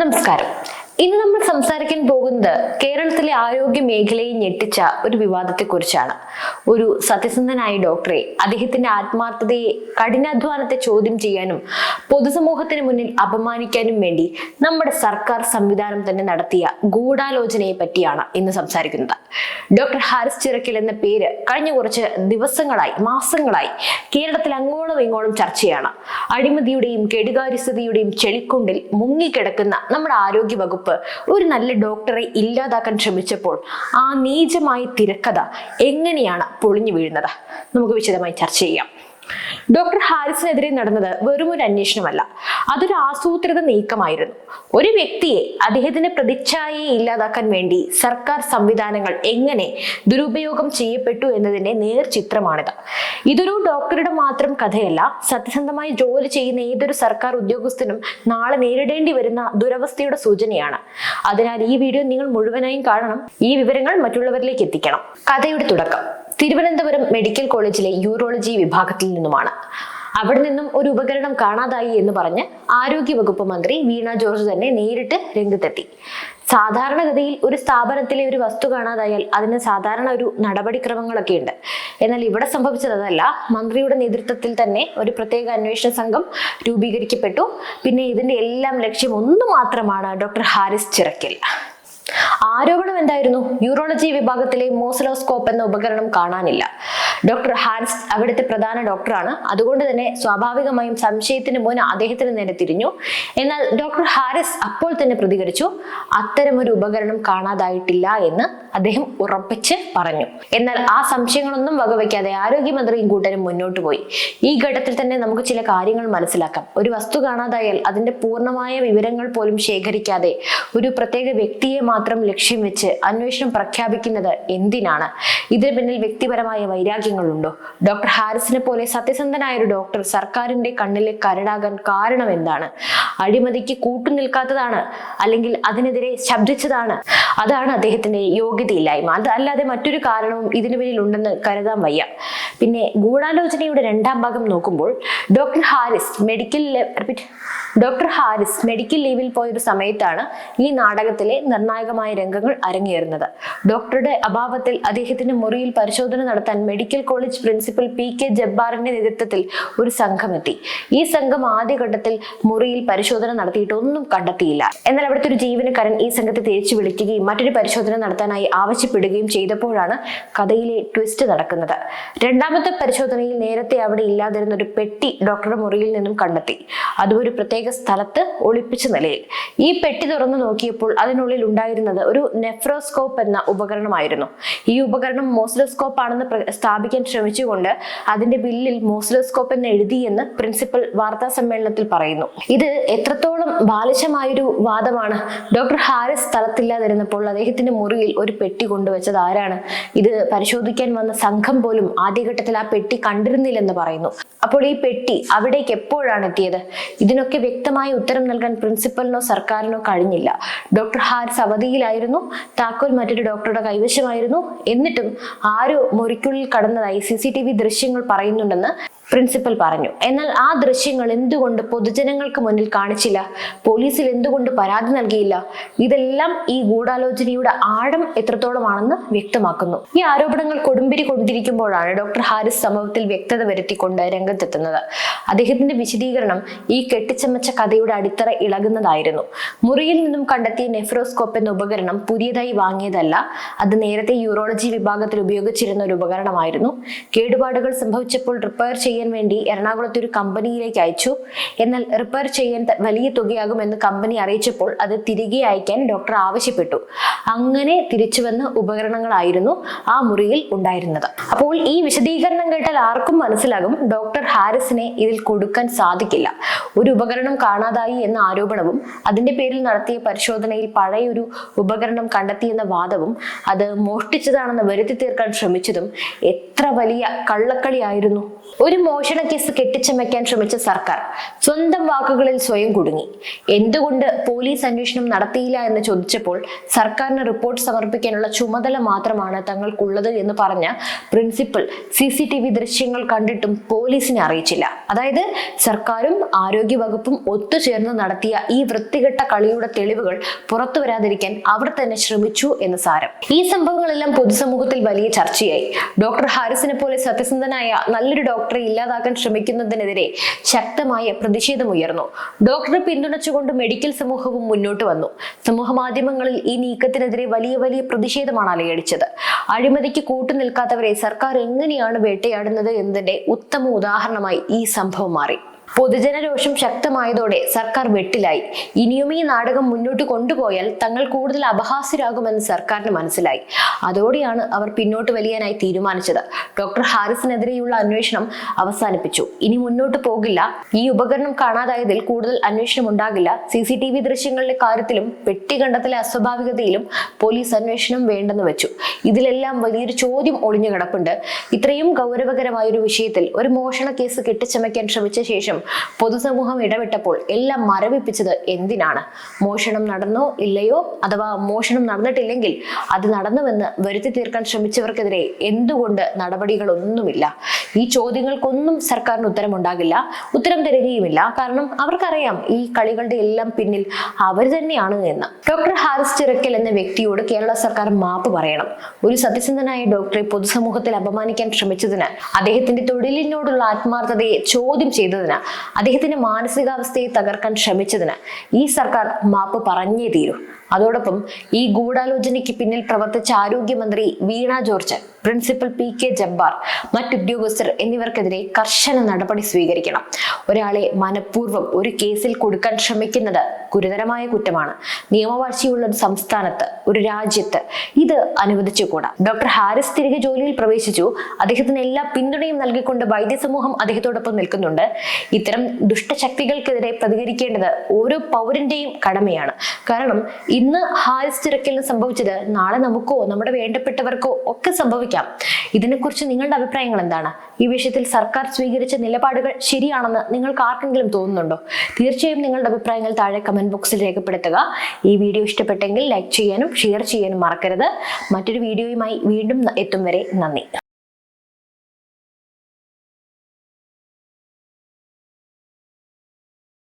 നമസ്കാരം. ഇന്ന് നമ്മൾ സംസാരിക്കാൻ പോകുന്നത് കേരളത്തിലെ ആരോഗ്യ മേഖലയെ ഞെട്ടിച്ച ഒരു വിവാദത്തെക്കുറിച്ചാണ്. ഒരു സത്യസന്ധനായ ഡോക്ടറെ അദ്ദേഹത്തിന്റെ ആത്മാർത്ഥതയെ കഠിനാധ്വാനത്തെ ചോദ്യം ചെയ്യാനും പൊതുസമൂഹത്തിന് മുന്നിൽ അപമാനിക്കാനും വേണ്ടി നമ്മുടെ സർക്കാർ സംവിധാനം തന്നെ നടത്തിയ ഗൂഢാലോചനയെ പറ്റിയാണ് ഇന്ന് സംസാരിക്കുന്നത്. ഡോക്ടർ ഹാരിസ് ചിറക്കൽ എന്ന പേര് കഴിഞ്ഞ കുറച്ച് ദിവസങ്ങളായി മാസങ്ങളായി കേരളത്തിൽ അങ്ങോളം ഇങ്ങോളം ചർച്ചയാണ്. അഴിമതിയുടെയും കെടുകാര്യസ്ഥതയുടെയും ചെളിക്കുണ്ടിൽ മുങ്ങിക്കിടക്കുന്ന നമ്മുടെ ആരോഗ്യ വകുപ്പ് ഒരു നല്ല ഡോക്ടറെ ഇല്ലാതാക്കാൻ ശ്രമിച്ചപ്പോൾ ആ നീചമായ തിരക്കഥ എങ്ങനെയാണ് പൊളിഞ്ഞു വീഴുന്നത്? നമുക്ക് വിശദമായി ചർച്ച ചെയ്യാം. ഡോക്ടർ ഹാരിസിനെതിരെ നടന്നത് വെറും ഒരു അന്വേഷണമല്ല. അതൊരു ആസൂത്രിത നീക്കമായിരുന്നു. ഒരു വ്യക്തിയെ അദ്ദേഹത്തിന്റെ പ്രതിച്ഛായയെ ഇല്ലാതാക്കാൻ വേണ്ടി സർക്കാർ സംവിധാനങ്ങൾ എങ്ങനെ ദുരുപയോഗം ചെയ്യപ്പെട്ടു എന്നതിന്റെ നേർചിത്രമാണിത് ഇതൊരു ഡോക്ടറുടെ മാത്രം കഥയല്ല സത്യസന്ധമായി ജോലി ചെയ്യുന്ന ഏതൊരു സർക്കാർ ഉദ്യോഗസ്ഥനും നാളെ നേരിടേണ്ടി വരുന്ന ദുരവസ്ഥയുടെ സൂചനയാണ്. അതിനാൽ ഈ വീഡിയോ നിങ്ങൾ മുഴുവനായും കാണണം. ഈ വിവരങ്ങൾ മറ്റുള്ളവരിലേക്ക് എത്തിക്കണം. കഥയുടെ തുടക്കം. തിരുവനന്തപുരം മെഡിക്കൽ കോളേജിലെ യൂറോളജി വിഭാഗത്തിൽ നിന്നുമാണ്. അവിടെ നിന്നും ഒരു ഉപകരണം കാണാതായി എന്ന് പറഞ്ഞ് ആരോഗ്യവകുപ്പ് മന്ത്രി വീണ ജോർജ് തന്നെ നേരിട്ട് രംഗത്തെത്തി. സാധാരണഗതിയിൽ ഒരു സ്ഥാപനത്തിലെ ഒരു വസ്തു കാണാതായാൽ അതിന് സാധാരണ ഒരു നടപടിക്രമങ്ങളൊക്കെ ഉണ്ട്. എന്നാൽ ഇവിടെ സംഭവിച്ചത് അതല്ല. മന്ത്രിയുടെ നേതൃത്വത്തിൽ തന്നെ ഒരു പ്രത്യേക അന്വേഷണ സംഘം രൂപീകരിക്കപ്പെട്ടു. പിന്നെ ഇതിന്റെ എല്ലാം ലക്ഷ്യം ഒന്നു മാത്രമാണ് ഡോക്ടർ ഹാരിസ് ചിറക്കൽ. ആരോപണം എന്തായിരുന്നു? യൂറോളജി വിഭാഗത്തിലെ മോസലോസ്കോപ്പ് എന്ന ഉപകരണം കാണാനില്ല. ഡോക്ടർ ഹാരിസ് അവിടുത്തെ പ്രധാന ഡോക്ടറാണ്. അതുകൊണ്ട് തന്നെ സ്വാഭാവികമായും സംശയത്തിന് മുൻ അദ്ദേഹത്തിന് നേരെ തിരിഞ്ഞു. എന്നാൽ ഡോക്ടർ ഹാരിസ് അപ്പോൾ തന്നെ പ്രതികരിച്ചു. അത്തരമൊരു ഉപകരണം കാണാതായിട്ടില്ല എന്ന് അദ്ദേഹം ഉറപ്പിച്ച് പറഞ്ഞു. എന്നാൽ ആ സംശയങ്ങളൊന്നും വകവയ്ക്കാതെ ആരോഗ്യമന്ത്രിയും കൂട്ടരും മുന്നോട്ട് പോയി. ഈ ഘട്ടത്തിൽ തന്നെ നമുക്ക് ചില കാര്യങ്ങൾ മനസ്സിലാക്കാം. ഒരു വസ്തു കാണാതായാൽ അതിന്റെ പൂർണമായ വിവരങ്ങൾ പോലും ശേഖരിക്കാതെ ഒരു പ്രത്യേക വ്യക്തിയെ മാത്രം ലക്ഷ്യം വെച്ച് അന്വേഷണം പ്രഖ്യാപിക്കുന്നത് എന്തിനാണ്? ഇതിന് പിന്നിൽ വ്യക്തിപരമായ വൈരാഗ്യങ്ങളുണ്ടോ ഡോക്ടർ ഹാരിസിനെ പോലെ സത്യസന്ധനായ ഒരു ഡോക്ടർ സർക്കാരിന്റെ കണ്ണിലെ കരടാകാൻ കാരണം എന്താണ്? അഴിമതിക്ക് കൂട്ടുനിൽക്കാത്തതാണ് അല്ലെങ്കിൽ അതിനെതിരെ ശബ്ദിച്ചതാണ്? അതാണ് അദ്ദേഹത്തിന്റെ യോഗ്യതയില്ലായ്മ. അത് അല്ലാതെ മറ്റൊരു കാരണവും ഇതിനു പിന്നിൽ ഉണ്ടെന്ന് കരുതാൻ വയ്യ. പിന്നെ ഗൂഢാലോചനയുടെ രണ്ടാം ഭാഗം നോക്കുമ്പോൾ doctor Haris medical doctor Haris medical ലീവിൽ പോയൊരു സമയത്താണ് ഈ നാടകത്തിലെ നിർണായകമായ രംഗങ്ങൾ അരങ്ങേറുന്നത്. ഡോക്ടറുടെ അഭാവത്തിൽ അദ്ദേഹത്തിന്റെ മുറിയിൽ പരിശോധന നടത്താൻ medical college principal P K ജബ്ബാറിന്റെ നേതൃത്വത്തിൽ ഒരു സംഘമെത്തി. ഈ സംഘം ആദ്യഘട്ടത്തിൽ മുറിയിൽ പരിശോധന നടത്തിയിട്ട് ഒന്നും കണ്ടെത്തിയില്ല. എന്നാൽ അവിടുത്തെ ഒരു ജീവനക്കാരൻ ഈ സംഘത്തെ തിരിച്ചു വിളിക്കുകയും മറ്റൊരു പരിശോധന നടത്താനായി ആവശ്യപ്പെടുകയും ചെയ്തപ്പോഴാണ് കഥയിലെ ട്വിസ്റ്റ് നടക്കുന്നത്. രണ്ടാമത്തെ പരിശോധനയിൽ നേരത്തെ അവിടെ ഇല്ലാതിരുന്ന ഒരു പെട്ടി ഡോക്ടറുടെ മുറിയിൽ നിന്നും കണ്ടെത്തി. അതും ഒരു പ്രത്യേക സ്ഥലത്ത് ഒളിപ്പിച്ച നിലയിൽ. ഈ പെട്ടി തുറന്നു നോക്കിയപ്പോൾ അതിനുള്ളിൽ ഉണ്ടായിരുന്നത് ഒരു നെഫ്രോസ്കോപ്പ് എന്ന ഉപകരണമായിരുന്നു. ഈ ഉപകരണം മോസ്ലോസ്കോപ്പ് ആണെന്ന് സ്ഥാപിക്കാൻ ശ്രമിച്ചുകൊണ്ട് അതിന്റെ ബില്ലിൽ മോസിലോസ്കോപ്പ് എന്ന് എഴുതിയെന്ന് പ്രിൻസിപ്പൽ വാർത്താ സമ്മേളനത്തിൽ പറയുന്നു. ഇത് എത്രത്തോളം ബാലിശമായൊരു വാദമാണ്. ഡോക്ടർ ഹാരിസ് സ്ഥലത്തില്ലാതിരുന്നപ്പോൾ അദ്ദേഹത്തിന്റെ മുറിയിൽ ഒരു പെട്ടി കൊണ്ടുവച്ചത് ആരാണ്? ഇത് പരിശോധിക്കാൻ വന്ന സംഘം പോലും ആദ്യഘട്ടത്തിൽ ആ പെട്ടി കണ്ടിരുന്നില്ലെന്ന് പറയുന്നു. അപ്പോൾ ഈ പെട്ടി അവിടേക്ക് എപ്പോഴാണ് എത്തിയത്? ഇതിനൊക്കെ വ്യക്തമായ ഉത്തരം നൽകാൻ പ്രിൻസിപ്പലിനോ സർക്കാരിനോ കഴിഞ്ഞില്ല. ഡോക്ടർ ഹാരിസ് അവധിയിലായിരുന്നു. താക്കോൽ മറ്റൊരു ഡോക്ടറുടെ കൈവശമായിരുന്നു. എന്നിട്ടും ആരോ മുറിക്കുള്ളിൽ കടന്നതായി സി സി ടി വി ദൃശ്യങ്ങൾ പറയുന്നുണ്ടെന്ന് പ്രിൻസിപ്പൽ പറഞ്ഞു എന്നാൽ ആ ദൃശ്യങ്ങൾ എന്തുകൊണ്ട് പൊതുജനങ്ങൾക്ക് മുന്നിൽ കാണിച്ചില്ല? പോലീസിൽ എന്തുകൊണ്ട് പരാതി നൽകിയില്ല? ഇതെല്ലാം ഈ ഗൂഢാലോചനയുടെ ആഴം എത്രത്തോളമാണെന്ന് വ്യക്തമാക്കുന്നു. ഈ ആരോപണങ്ങൾ കൊടുമ്പിരി കൊണ്ടിരിക്കുമ്പോഴാണ് ഡോക്ടർ ഹാരിസ് സംഭവത്തിൽ വ്യക്തത വരുത്തിക്കൊണ്ട് രംഗത്തെത്തുന്നത്. അദ്ദേഹത്തിന്റെ വിശദീകരണം ഈ കെട്ടിച്ചമച്ച കഥയുടെ അടിത്തറ ഇളകുന്നതായിരുന്നു. മുറിയിൽ നിന്നും കണ്ടെത്തിയ നെഫ്രോസ്കോപ്പ് എന്ന ഉപകരണം പുതിയതായി വാങ്ങിയതല്ല അത് നേരത്തെ യൂറോളജി വിഭാഗത്തിൽ ഉപയോഗിച്ചിരുന്ന ഒരു ഉപകരണമായിരുന്നു. കേടുപാടുകൾ സംഭവിച്ചപ്പോൾ റിപ്പയർ ചെയ്യാൻ വേണ്ടി എറണാകുളത്തെ ഒരു കമ്പനിയിലേക്ക് അയച്ചു. എന്നാൽ റിപ്പയർ ചെയ്യാൻ വലിയ വലിയ തുകയാകുമെന്ന് കമ്പനി അറിയിച്ചപ്പോൾ അത് തിരികെ അയക്കാൻ ഡോക്ടർ ആവശ്യപ്പെട്ടു. അങ്ങനെ തിരിച്ചു വന്ന ഉപകരണങ്ങളായിരുന്നു ആ മുറിയിൽ ഉണ്ടായിരുന്നത്. അപ്പോൾ ഈ വിശദീകരണം കേട്ടാൽ ആർക്കും മനസ്സിലാകും ഡോക്ടർ ഹാരിസിനെ ഇതിൽ കൊടുക്കാൻ സാധിക്കില്ല. ഒരു ഉപകരണം കാണാതായി എന്ന ആരോപണവും അതിന്റെ പേരിൽ നടത്തിയ പരിശോധനയിൽ പഴയൊരു ഉപകരണം കണ്ടെത്തിയെന്ന വാദവും അത് മോഷ്ടിച്ചതാണെന്ന് വരുത്തി തീർക്കാൻ ശ്രമിച്ചതും എത്ര വലിയ കള്ളക്കളിയായിരുന്നു. ഒരു മോഷണ കേസ് കെട്ടിച്ചമയ്ക്കാൻ ശ്രമിച്ച സർക്കാർ സ്വന്തം വാക്കുകളിൽ സ്വയം കുടുങ്ങി. എന്തുകൊണ്ട് പോലീസ് അന്വേഷണം നടത്തിയില്ല എന്ന് ചോദിച്ചപ്പോൾ സർക്കാരിന് റിപ്പോർട്ട് സമർപ്പിക്കാനുള്ള ചുമതല മാത്രമാണ് തങ്ങൾക്കുള്ളത് എന്ന് പറഞ്ഞ principal C C T V ദൃശ്യങ്ങൾ കണ്ടിട്ടും പോലീസിനെ അറിയിച്ചില്ല. അതായത് സർക്കാരും ആരോഗ്യവകുപ്പും ഒത്തുചേർന്ന് നടത്തിയ ഈ വൃത്തികെട്ട കളിയുടെ തെളിവുകൾ പുറത്തു വരാതിരിക്കാൻ അവർ തന്നെ ശ്രമിച്ചു എന്ന് സാരം. ഈ സംഭവങ്ങളെല്ലാം പൊതുസമൂഹത്തിൽ വലിയ ചർച്ചയായി. ഡോക്ടർ ഹാരിസിനെ പോലെ സത്യസന്ധനായ നല്ലൊരു ഡോക്ടറെ ഇല്ലാതാക്കാൻ ശ്രമിക്കുന്നതിനെതിരെ ശക്തമായ പ്രതിഷേധമുയർന്നു ഡോക്ടറെ പിന്തുണച്ചുകൊണ്ട് മെഡിക്കൽ സമൂഹവും മുന്നോട്ട് വന്നു. സമൂഹ മാധ്യമങ്ങളിൽ ഈ നീക്കത്തിനെതിരെ വലിയ വലിയ പ്രതിഷേധമാണ് അലയടിച്ചത്. അഴിമതിക്ക് കൂട്ടുനിൽക്കാത്തവരെ സർക്കാർ എങ്ങനെയാണ് വേട്ടയാടുന്നത് എന്നതിന്റെ ഉത്തമ ഉദാഹരണമായി ഈ സംഭവം മാറി. പൊതുജനരോഷം ശക്തമായതോടെ സർക്കാർ വെട്ടിലായി. ഇനിയും ഈ നാടകം മുന്നോട്ട് കൊണ്ടുപോയാൽ തങ്ങൾ കൂടുതൽ അപഹാസ്യരാകുമെന്ന് സർക്കാരിന് മനസ്സിലായി. അതോടെയാണ് അവർ പിന്നോട്ട് വലിയാനായി തീരുമാനിച്ചത്. ഡോക്ടർ ഹാരിസിനെതിരെയുള്ള അന്വേഷണം അവസാനിപ്പിച്ചു. ഇനി മുന്നോട്ട് പോകില്ല. ഈ ഉപകരണം കാണാതായതിൽ കൂടുതൽ അന്വേഷണം ഉണ്ടാകില്ല. സി സി ടി വി ദൃശ്യങ്ങളുടെ കാര്യത്തിലും പെട്ടി കണ്ടെത്തലെ അസ്വാഭാവികതയിലും പോലീസ് അന്വേഷണം വേണ്ടെന്ന് വെച്ചു. ഇതിലെല്ലാം വലിയൊരു ചോദ്യം ഒളിഞ്ഞു കിടപ്പുണ്ട്. ഇത്രയും ഗൗരവകരമായ ഒരു വിഷയത്തിൽ ഒരു മോഷണ കേസ് കെട്ടിച്ചമയ്ക്കാൻ ശ്രമിച്ച ശേഷം പൊതുസമൂഹം ഇടപെട്ടപ്പോൾ എല്ലാം മരവിപ്പിച്ചത് എന്തിനാണ്? മോഷണം നടന്നോ ഇല്ലയോ? അഥവാ മോഷണം നടന്നിട്ടില്ലെങ്കിൽ അത് നടന്നുവെന്ന് വരുത്തി തീർക്കാൻ ശ്രമിച്ചവർക്കെതിരെ എന്തുകൊണ്ട് നടപടികളൊന്നുമില്ല? ഈ ചോദ്യങ്ങൾക്കൊന്നും സർക്കാരിന് ഉത്തരമുണ്ടാകില്ല ഉത്തരം തരികയുമില്ല. കാരണം അവർക്കറിയാം ഈ കളികളുടെ എല്ലാം പിന്നിൽ അവർ തന്നെയാണ് എന്ന്. ഡോക്ടർ ഹാരിസ് ചിറക്കൽ എന്ന വ്യക്തിയോട് കേരള സർക്കാർ മാപ്പ് പറയണം. ഒരു സത്യസന്ധനായ ഡോക്ടറെ പൊതുസമൂഹത്തിൽ അപമാനിക്കാൻ ശ്രമിച്ചതിന് അദ്ദേഹത്തിന്റെ തൊഴിലിനോടുള്ള ആത്മാർത്ഥതയെ ചോദ്യം ചെയ്തതിന് അദ്ദേഹത്തിന്റെ മാനസികാവസ്ഥയെ തകർക്കാൻ ശ്രമിച്ചതിന് ഈ സർക്കാർ മാപ്പ് പറഞ്ഞേ തീരൂ. അതോടൊപ്പം ഈ ഗൂഢാലോചനയ്ക്ക് പിന്നിൽ പ്രവർത്തിച്ച ആരോഗ്യമന്ത്രി Veena George principal P K Jabbar മറ്റുദ്യോഗസ്ഥർ എന്നിവർക്കെതിരെ കർശന നടപടി സ്വീകരിക്കണം. ഒരാളെ മനഃപൂർവം ഒരു കേസിൽ കൊടുക്കാൻ ശ്രമിക്കുന്നത് ഗുരുതരമായ കുറ്റമാണ്. നിയമവാഴ്ചയുള്ള ഒരു സംസ്ഥാനത്ത് ഒരു രാജ്യത്ത് ഇത് അനുവദിച്ചുകൂടാ. ഡോക്ടർ ഹാരിസ് തിരികെ ജോലിയിൽ പ്രവേശിച്ചു. അദ്ദേഹത്തിന് എല്ലാ പിന്തുണയും നൽകിക്കൊണ്ട് വൈദ്യസമൂഹം അദ്ദേഹത്തോടൊപ്പം നിൽക്കുന്നുണ്ട്. ഇത്തരം ദുഷ്ടശക്തികൾക്കെതിരെ പ്രതികരിക്കേണ്ടത് ഓരോ പൗരന്റെയും കടമയാണ്. കാരണം ഇന്ന് ഹാൽസ് തിരക്കലിന് സംഭവിച്ചത് നാളെ നമുക്കോ നമ്മുടെ വേണ്ടപ്പെട്ടവർക്കോ ഒക്കെ സംഭവിക്കാം. ഇതിനെക്കുറിച്ച് നിങ്ങളുടെ അഭിപ്രായങ്ങൾ എന്താണ്? ഈ വിഷയത്തിൽ സർക്കാർ സ്വീകരിച്ച നിലപാടുകൾ ശരിയാണെന്ന് നിങ്ങൾക്ക് ആർക്കെങ്കിലും തോന്നുന്നുണ്ടോ? തീർച്ചയായും നിങ്ങളുടെ അഭിപ്രായങ്ങൾ താഴെ കമന്റ് ബോക്സിൽ രേഖപ്പെടുത്തുക. ഈ വീഡിയോ ഇഷ്ടപ്പെട്ടെങ്കിൽ ലൈക്ക് ചെയ്യാനും ഷെയർ ചെയ്യാനും മറക്കരുത്. മറ്റൊരു വീഡിയോയുമായി വീണ്ടും എത്തും വരെ നന്ദി.